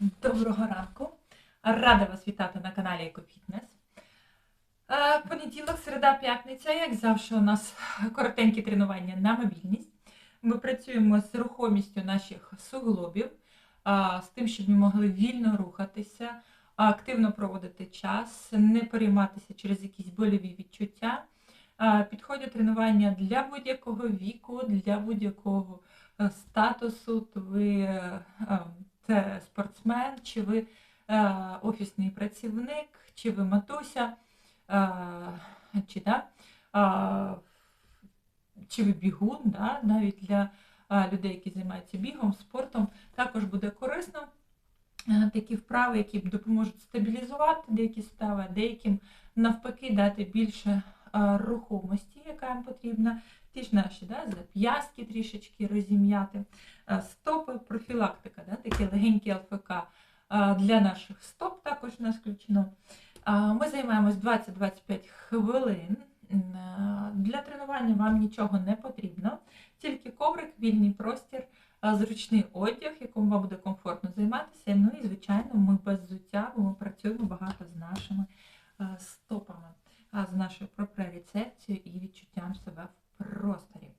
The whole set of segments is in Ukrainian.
Доброго ранку. Рада вас вітати на каналі EcoFitness. Е, Понеділок, середа, п'ятниця, як завжди, у нас коротенькі тренування на мобільність. Ми працюємо з рухомістю наших суглобів, з тим, щоб ми могли вільно рухатися, активно проводити час, не перейматися через якісь больові відчуття. Підходять тренування для будь-якого віку, для будь-якого е, статусу. То ви е, е, це спортсмен, чи ви е, офісний працівник, чи ви матуся, е, чи, да, чи ви бігун, да, навіть для е, людей, які займаються бігом, спортом, також буде корисно. Такі вправи, які допоможуть стабілізувати деякі стави, деяким навпаки дати більше рухомості, яка їм потрібна. Ті ж наші да, зап'ястки трішечки розім'яти, Е, стопи, профілактика, да, такі легенькі ЛФК е, для наших стоп також у нас включено. Е, Ми займаємось 20-25 хвилин. Для тренування вам нічого не потрібно, тільки коврик, вільний простір, зручний одяг, в якому вам буде комфортно займатися. Ну і, звичайно, ми без взуття, бо ми працюємо багато з нашими стопами, з нашою пропріорецепцією і відчуттям себе в просторі.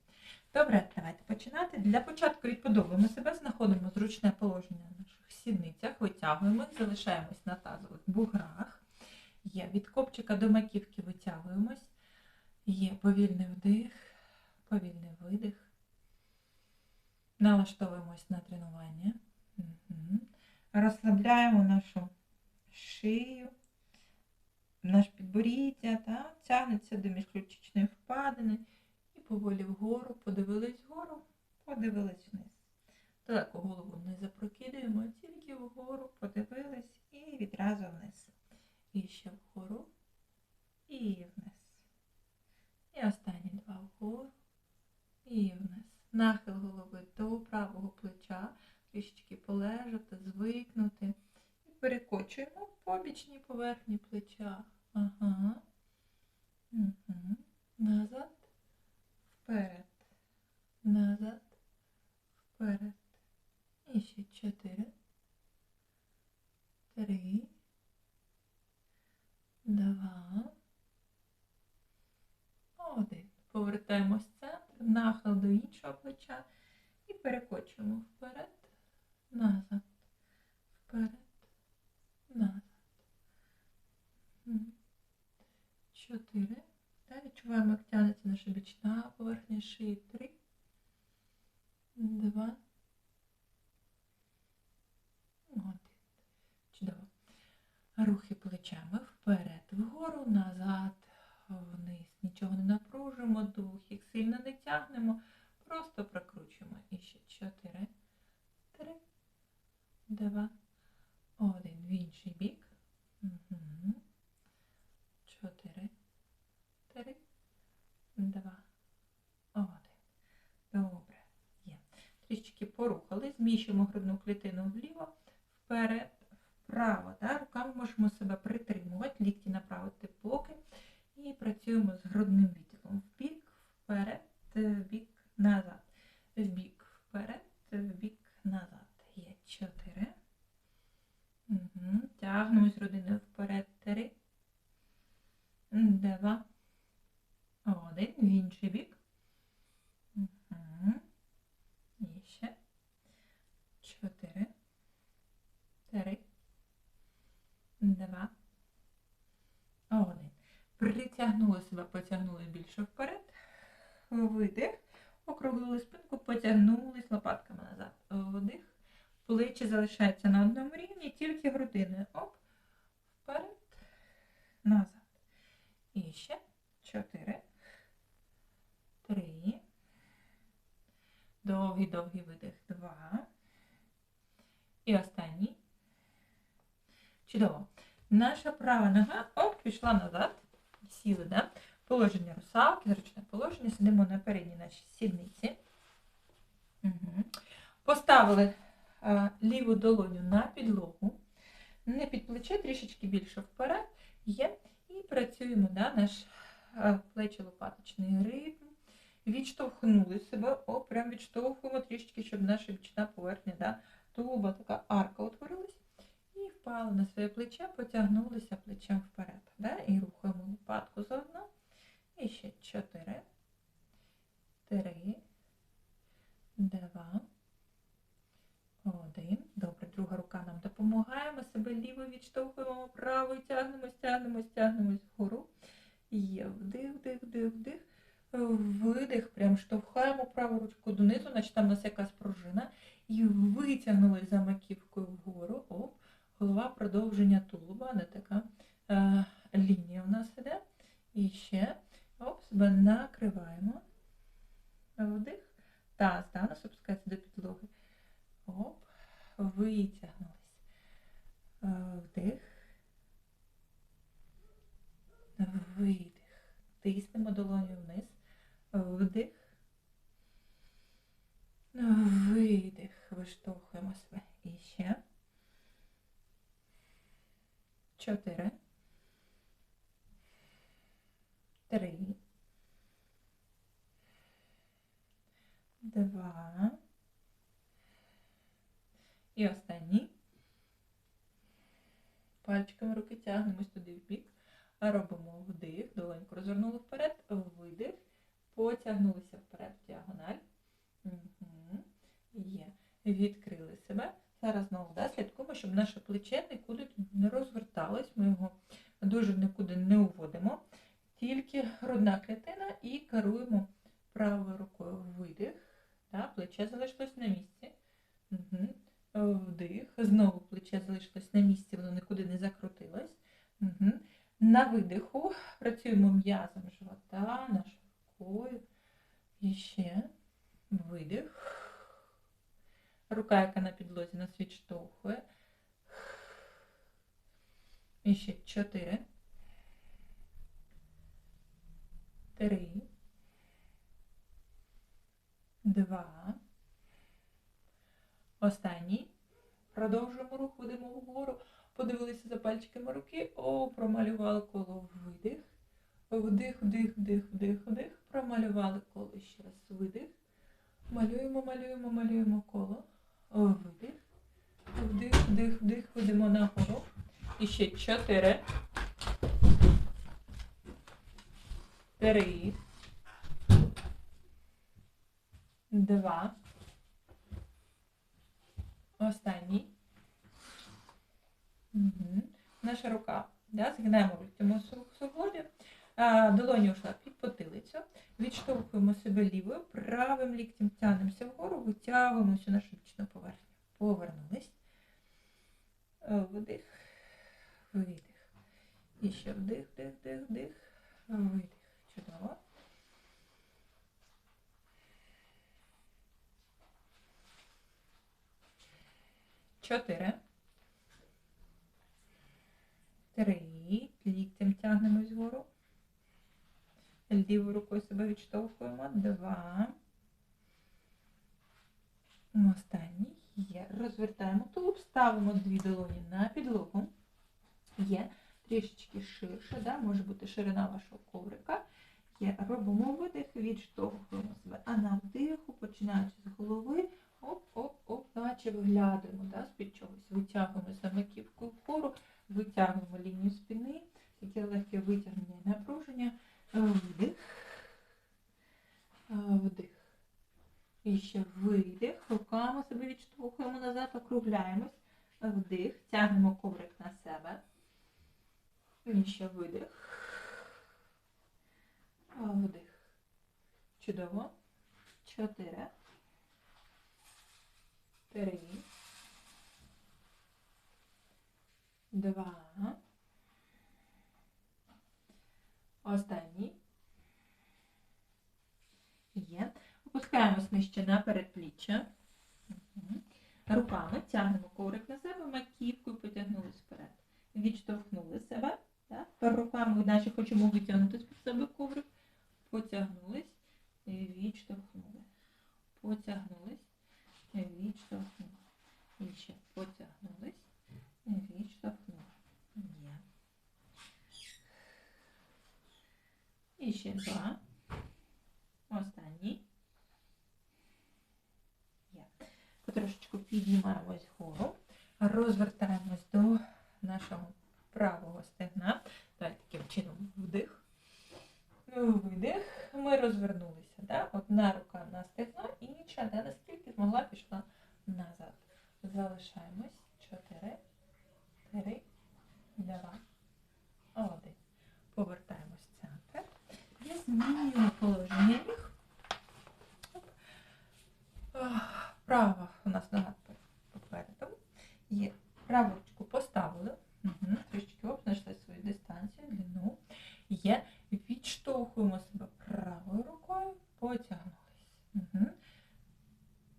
Добре, давайте починати. Для початку відподобуємо себе, знаходимо зручне положення на наших сідницях, витягуємо, їх, залишаємось на тазових буграх. Є від копчика до маківки витягуємось. Є повільний вдих, повільний видих. Налаштовуємось на тренування. Мгм. Розслабляємо нашу шию, наш підборіддя, тягнеться до міжключичної впадини. Поволі вгору, подивились вгору, подивились вниз. Далеко голову не запрокидуємо, тільки вгору подивились і відразу вниз. І ще вгору, і вниз. І останні два вгору і вниз. Нахил голови до правого плеча, трішечки полежати, звикнути. І перекочуємо по бічній поверхні плеча. Ага. Угу. Назад вперед, назад, вперед. І ще чотири, три, два, один. Повертаємось в центр, нахил до іншого плеча і перекочуємо вперед, назад, вперед, назад. Мгм. Чотири. Та відчуваємо, як тягнеться наша бічна поверхня шиї. Три, два, один. Чудово. Рухи плечами вперед, вгору, назад, вниз. Нічого не напружуємо, дух, їх сильно не тягнемо, просто прокручуємо. І ще чотири, три, два, один. В інший бік. Угу. Чотири три, два, один. Добре. Є. Трішечки порухали. Зміщуємо грудну клітину вліво, вперед, вправо. Да? Руками можемо себе притримувати, лікті направити боки. І працюємо з грудним відділом. В бік, вперед, в бік, назад. В бік, вперед, в бік, назад. Є чотири. Угу. Тягнемось грудиною вперед. Три. Два. Один, в інший бік. Угу. І ще. Чотири. Три. Два. Один. Притягнули себе, потягнули більше вперед. Видих. Округлили спинку, потягнулись лопатками назад. Вдих. Плечі залишаються на одному рівні, тільки грудиною. Оп. Вперед. Назад. І ще. Чотири. Три. Довгий, довгий видих. Два. І останній. Чудово. Наша права нога оп, пішла назад. Сіли, да? Положення русалки, зручне положення. Сидимо на передній нашій сідниці. Угу. Поставили ліву долоню на підлогу. Не під плече, трішечки більше вперед. Є. І працюємо да, наш а, плечо-лопаточний ритм. Відштовхнули себе, о, прям відштовхуємо трішечки, щоб наша бічна поверхня да, тулуба така арка утворилась. І впали на своє плече, потягнулися плечем вперед. Да? І рухаємо лопатку заодно. І ще 4, 3, 2, 1. Добре, друга рука нам себе лівою відштовхуємо, правою тягнемо, стягнемо, стягнемось вгору. Є вдих, вдих, вдих, вдих. Видих, прям штовхаємо праву ручку донизу, наче там у нас якась пружина. І витягнули за маківкою вгору. Оп, голова продовження тулуба, не така е, лінія у нас іде. І ще оп, себе накриваємо. Вдих. Таз, да, нас опускається до підлоги. Оп, витягнулись. Е, Вдих. Видих. Тиснемо долоню вниз. Вдих. Видих. Виштовхуємо себе. І ще. Чотири. Три. Два. І останній. Пальчиками руки тягнемось туди в бік. Робимо вдих, долоньку розвернули вперед, видих, потягнулися вперед в діагональ. Угу. Є. Відкрили себе. Зараз знову да, слідкуємо, щоб наше плече нікуди не розверталось. Ми його дуже нікуди не уводимо. Тільки грудна клітина і керуємо правою рукою видих. Да, плече залишилось на місці. Угу. Вдих. Знову плече залишилось на місці, воно нікуди не закрутилось. Угу. На видиху працюємо м'язом живота, нашою рукою. І ще видих. Рука, яка на підлозі нас відштовхує. І ще чотири. Три. Два. Останній. Продовжуємо рух, ведемо вгору. Подивилися за пальчиками руки. О, промалювали коло видих. Вдих, вдих, вдих, вдих, вдих. Промалювали коло ще раз. Видих. Малюємо, малюємо, малюємо коло. Видих. Вдих, вдих, вдих. Ведемо нагору. І ще чотири. Три. Два. Останній. Угу. Наша рука. Да, згинаємо в цьому суглобі. А, Долоня йшла під потилицю. Відштовхуємо себе лівою, правим ліктем тягнемося вгору, витягуємо всю нашу бічну поверхню. Повернулись. Е, Вдих, видих. І ще вдих, вдих, вдих, вдих, видих. Чудово. Чотири. Три. Ліктем тягнемось вгору. Лівою рукою себе відштовхуємо. Два. Останній. Є. Розвертаємо тулуб, ставимо дві долоні на підлогу. Є. Трішечки ширше, да? може бути ширина вашого коврика. Є. Робимо видих, відштовхуємо себе. А на вдиху, починаючи з голови, оп-оп-оп, наче виглядаємо да? з-під чогось. Витягуємо за маківку вгору, витягуємо лінію спини, таке легке витягнення і напруження. Вдих. Вдих. І ще видих. Руками себе відштовхуємо назад, округляємось. Вдих. Тягнемо коврик на себе. І ще видих. Вдих. Чудово. Чотири. Три. Два. Останній. Є. Опускаємось нижче на передпліччя. Руками тягнемо коврик на себе, маківкою потягнули вперед. Відштовхнули себе. Тепер руками, наче хочемо витягнути з-під себе коврик. Потягнулись відштовхнули. Потягнулись і відштовхнули. І ще потягнулись і відштовхнули. Є. І ще два. Останній. Є. Потрошечку піднімаємось вгору, розвертаємось до нашого Залишаємось. Чотири. Три. Два. Один. Повертаємось в центр. І змінюємо положення ніг. Оп. Ах, Права у нас нога попереду. Є. Праву ручку поставили. Угу. Трішечки оп, знайшли свою дистанцію, длину. Є. Відштовхуємо себе правою рукою, потягнулись. Угу.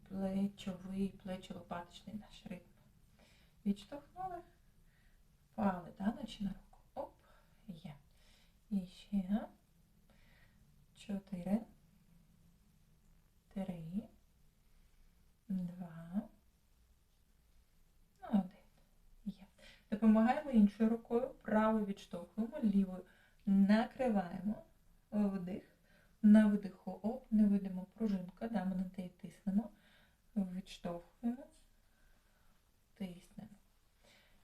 Плечовий, плечо-лопаточний наш ритм. Відштовхнули, впали, да, наче на руку. Оп, є. І ще. Чотири. Три. Два. Один. Є. Допомагаємо іншою рукою. Правою відштовхуємо, лівою накриваємо. Вдих. На видиху оп, не видимо пружинка, да, ми на неї тиснемо. Відштовхуємо. Тиснемо.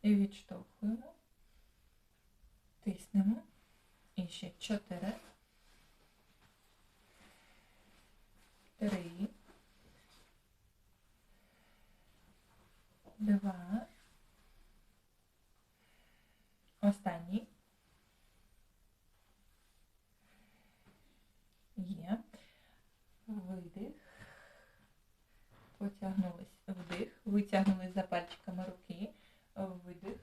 І відштовхуємо. Тиснемо. І ще чотири. Три. Два. Останній. Є. Видих. Потягнулись. Вдих. Витягнулись за пальчиками руки. Видих.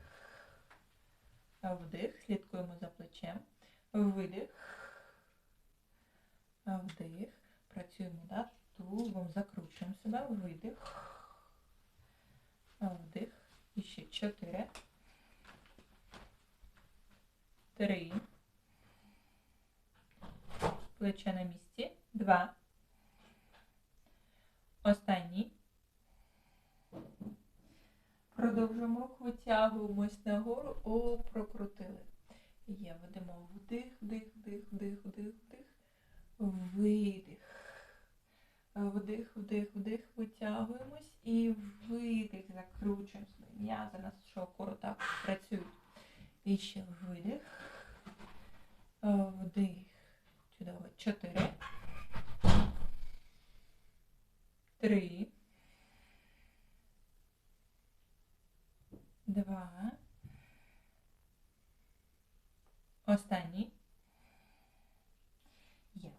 Вдих. Слідкуємо за плечем. Видих. Вдих. Працюємо да? тулубом, закручуємо себе. Видих. Вдих. І ще чотири. Три. Плече на місці. Два. Останній. Продовжуємо рух, витягуємось нагору. О, прокрутили. Є, ведемо вдих, вдих, вдих, вдих, вдих, вдих. Видих. Вдих, вдих, вдих, витягуємось і видих, закручуємо м'язи, нашого кору так працюють. І ще видих. Вдих. Чудово. Чотири. Три. Два. Останній. Є.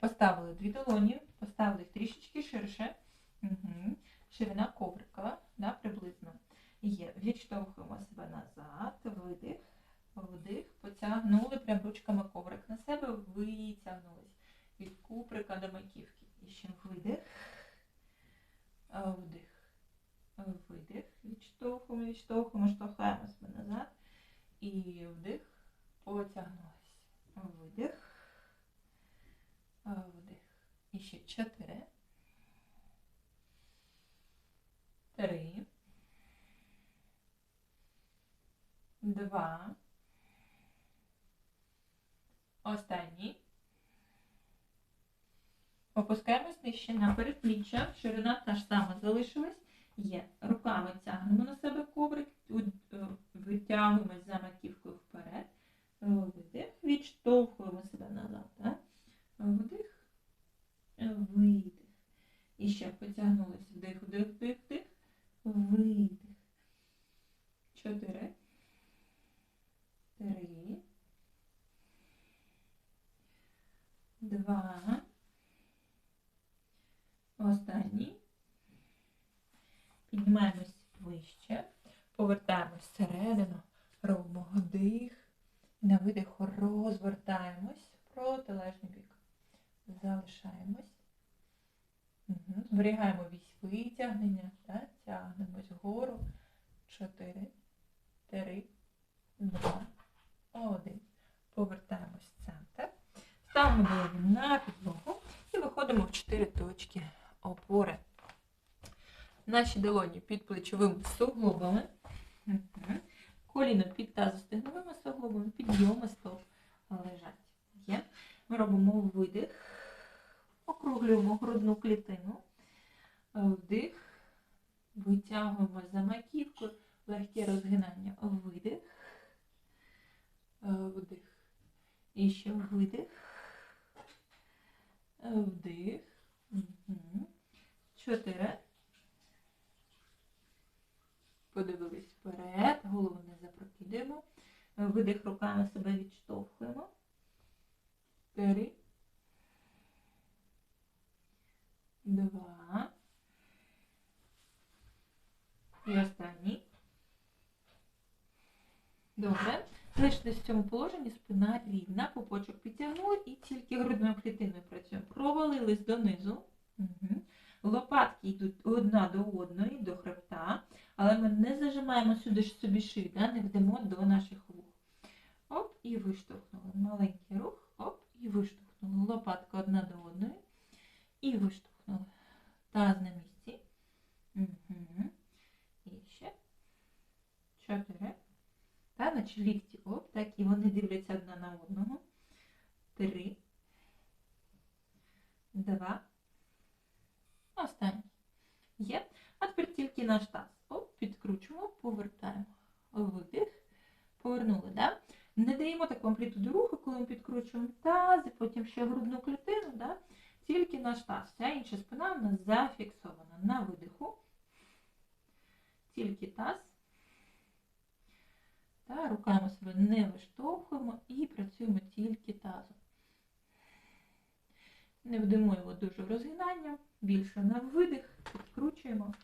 Поставили дві долоні, поставили їх трішечки ширше. Угу. Ширина коврика, да, приблизно. Є. Відштовхуємо себе назад, видих, вдих, потягнули прям ручками коврик на себе, витягнулись від куприка до маківки. І ще видих, вдих, видих, відштовхуємо, відштовхуємо, штовхаємо себе назад. І вдих, потягнулись. Видих, ще чотири. Три. Два. Останній. Опускаємось нижче на передпліччя. Ширина та ж сама залишилась. Є. Руками тягнемо на себе коврик, витягуємось за маківкою вперед. Видих. Відштовхуємо себе назад. Так? Вдих. Видих. І ще потягнулись. Вдих, вдих, вдих, вдих. Видих. Чотири. Три. Два. Останній. Піднімаємось вище. Повертаємось всередину. Робимо вдих. На видиху розвертаємось протилежний бік. Залишаємось. Зберігаємо вісь витягнення. Так? Тягнемось вгору. Чотири. Три. Два. Один. Повертаємось в центр. Ставимо голову на підлогу і виходимо в чотири точки опори. Наші долоні під плечовими суглобами. Коліно під тазостегновими суглобами, підйоми стоп лежать. Ми робимо видих, округлюємо грудну клітину, вдих, витягуємо за маківкою, легке розгинання, видих, вдих. І ще видих, вдих. Угу. Чотири. Подивились вперед, голову не запрокидуємо. Видих руками себе відштовхуємо. Три. Два. І останній. Добре. Залишились в цьому положенні, спина рівна, пупочок підтягнули і тільки грудною клітиною працюємо. Провалились донизу. Угу. Лопатки йдуть одна до одної, до хребта, але ми не зажимаємо сюди собі шию, да? не йдемо до наших вух. Оп, і виштовхнули. Маленький рух, оп, і виштовхнули. Лопатка одна до одної. І виштовхнули. Таз на місці. Угу. І ще. Чотири. Та, наче лікті, оп, так, і вони дивляться одна на одного. Три. Два. Останній. Є. А тепер тільки наш таз. Оп, підкручуємо, повертаємо. Видих. Повернули, да? Не даємо таку амплітуду руху, коли ми підкручуємо таз, і потім ще грудну клітину, да? Тільки наш таз. Вся інша спина у нас зафіксована на видиху. Тільки таз. Та, руками себе не виштовхуємо і працюємо тільки тазом. Не вдимо його дуже в розгинання, більше на видих, підкручуємо.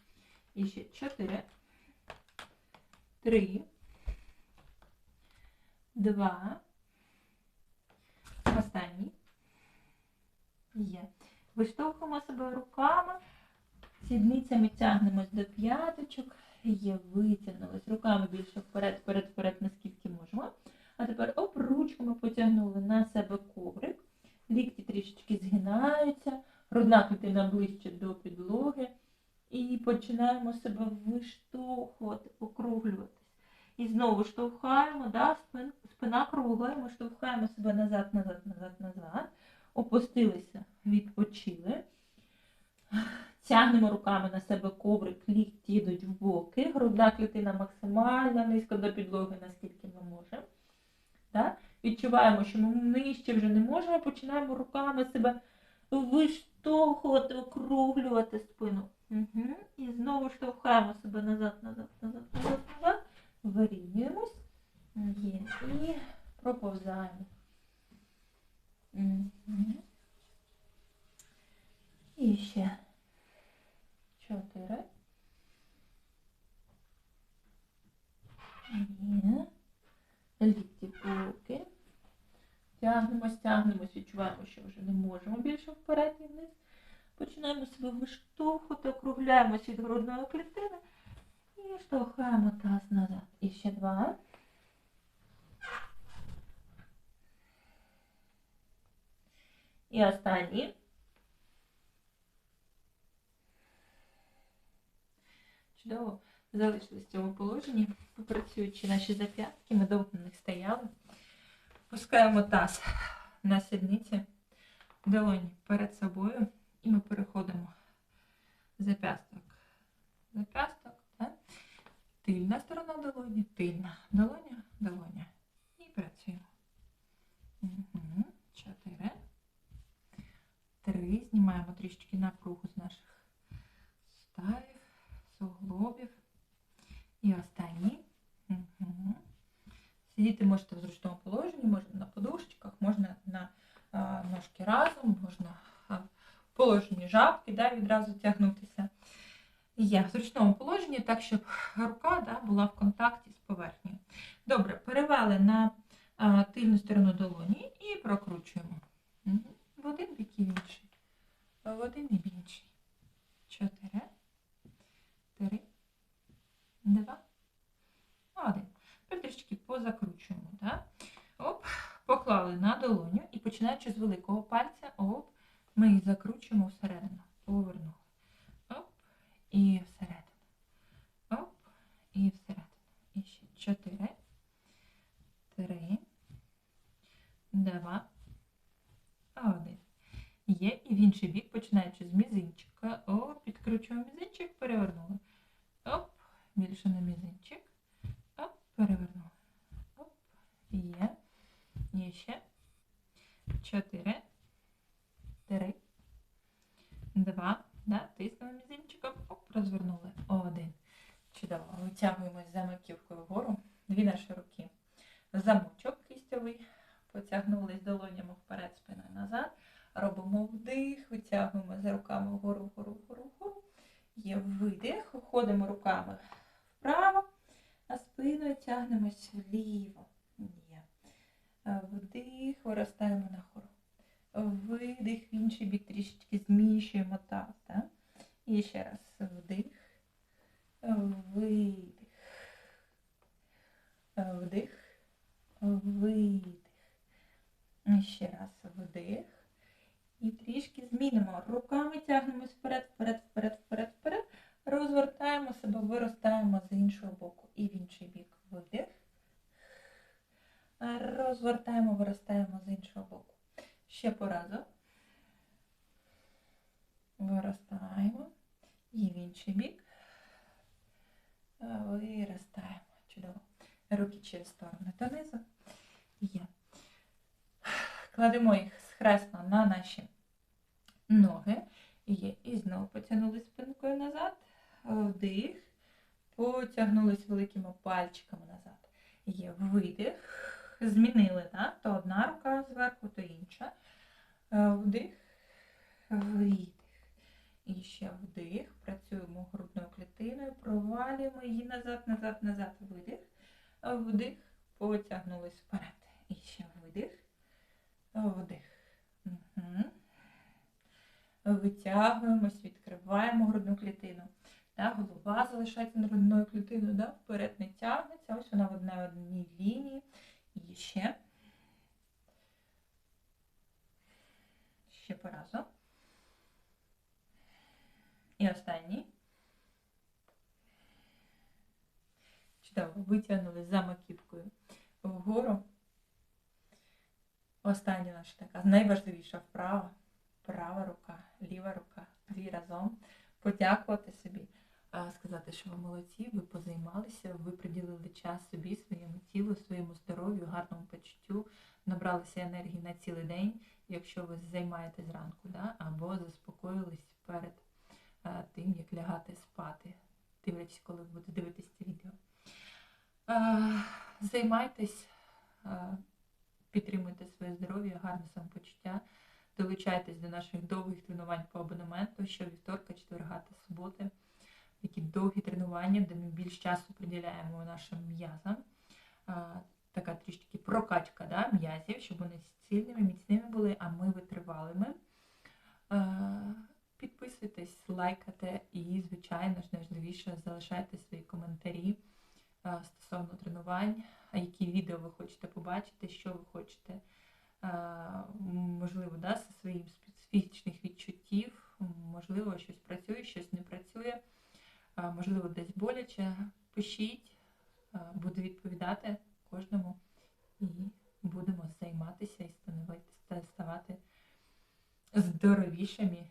І ще 4, 3, 2, останній. Є. Виштовхуємо себе руками, сідницями тягнемось до п'яточок. Є, витягнулись. Руками більше вперед, вперед, вперед, наскільки можемо. А тепер оп, ручками потягнули на себе коврик. Лікті трішечки згинаються, грудна клітина ближче до підлоги. І починаємо себе виштовхувати, округлюватись. І знову штовхаємо, да, спин, спина кругла, ми штовхаємо себе назад, назад, назад, назад. Опустилися, відпочили. Тягнемо руками на себе коврик, лікті йдуть в боки, грудна клітина максимально низько до підлоги, наскільки ми можемо. Так? Відчуваємо, що ми нижче вже не можемо, починаємо руками себе виштовхувати, округлювати спину. Угу. І знову штовхаємо себе назад, назад, назад, назад, назад. Вирівнюємось. Є. І проповзаємо. Угу. І ще. Чотири. Є. Лікті боки. Тягнемось, тягнемось, відчуваємо, що вже не можемо більше вперед і вниз. Починаємо себе виштовхувати, округляємось від грудної клітини і штовхаємо таз назад. І ще два. І останній. Чудово. Залишились в цьому положенні, попрацюючи наші зап'ятки, ми довго на них стояли. Пускаємо таз на сідниці, долоні перед собою, і ми переходимо зап'ясток. Зап'ясток, тильна сторона долоні, тильна долоня, долоня. І працюємо. Чотири. Три. Знімаємо трішечки напругу з наших суглобів. І останній. Угу. Сидіти можете в зручному положенні, можна на подушечках, можна на а, ножки разом, можна а, в положенні жабки, да, відразу тягнутися. Є в зручному положенні, так, щоб рука да, була в контакті з поверхнею. Добре, перевели на а, тильну сторону долоні 4, 3, 2, да, тиснемо мізинчиком, оп, розвернули. Один. Чудово. Витягуємось за маківкою вгору. Дві наші руки. Замочок кістьовий. Потягнулись долонями вперед, спиною назад. Робимо вдих, витягуємо за руками вгору, вгору, вгору, вгору. Є видих. ходимо руками вправо, а спиною тягнемось вліво. Е, Вдих, виростаємо нагору. Видих в інший бік трішечки зміщуємо таз. Так? І ще раз вдих, видих, вдих, видих. І ще раз вдих. І трішки змінимо. Руками тягнемось вперед, вперед, вперед, вперед, вперед. Розвертаємо себе, виростаємо з іншого боку. І в інший бік вдих. Розвертаємо, виростаємо з іншого боку. Ще по разу. Виростаємо. І в інший бік. Виростаємо. Чудово. Руки через сторони донизу. Є. Кладемо їх схресно на наші ноги. Є. І знову потягнули спинкою назад. Вдих. Потягнулись великими пальчиками назад. Є видих. Змінили, так? То одна рука зверху, то інша. Е, Вдих, видих. І ще вдих. Працюємо грудною клітиною, провалюємо її назад, назад, назад. Видих. Вдих. Потягнулись вперед. І ще видих. Вдих. Угу. Витягуємось, відкриваємо грудну клітину. Так, голова залишається над грудною клітиною, да? вперед не тягнеться. Ось вона в одній лінії. І ще. Ще по разу. І останній. Чудово, витягнули за маківкою вгору. Остання наша така найважливіша вправа. Права рука, ліва рука, дві разом. Подякувати собі, сказати, що ви молодці, ви позаймалися, ви приділили час собі, своєму тілу, своєму здоров'ю, гарному почуттю, набралися енергії на цілий день, якщо ви займаєтесь зранку, да? або заспокоїлись перед тим, як лягати спати, дивлячись, коли ви будете дивитися це відео. Займайтесь, підтримуйте своє здоров'я, гарне самопочуття. Долучайтесь до наших довгих тренувань по абонементу, що вівторка, четверга та суботи. Такі довгі тренування, де ми більш часу приділяємо нашим м'язам. Така трішки прокачка да, м'язів, щоб вони сильними, міцними були, а ми витривалими. Підписуйтесь, лайкайте і, звичайно ж, найважливіше, залишайте свої коментарі стосовно тренувань, які відео ви хочете побачити, що ви хочете можливо, да, зі своїм здоровішими і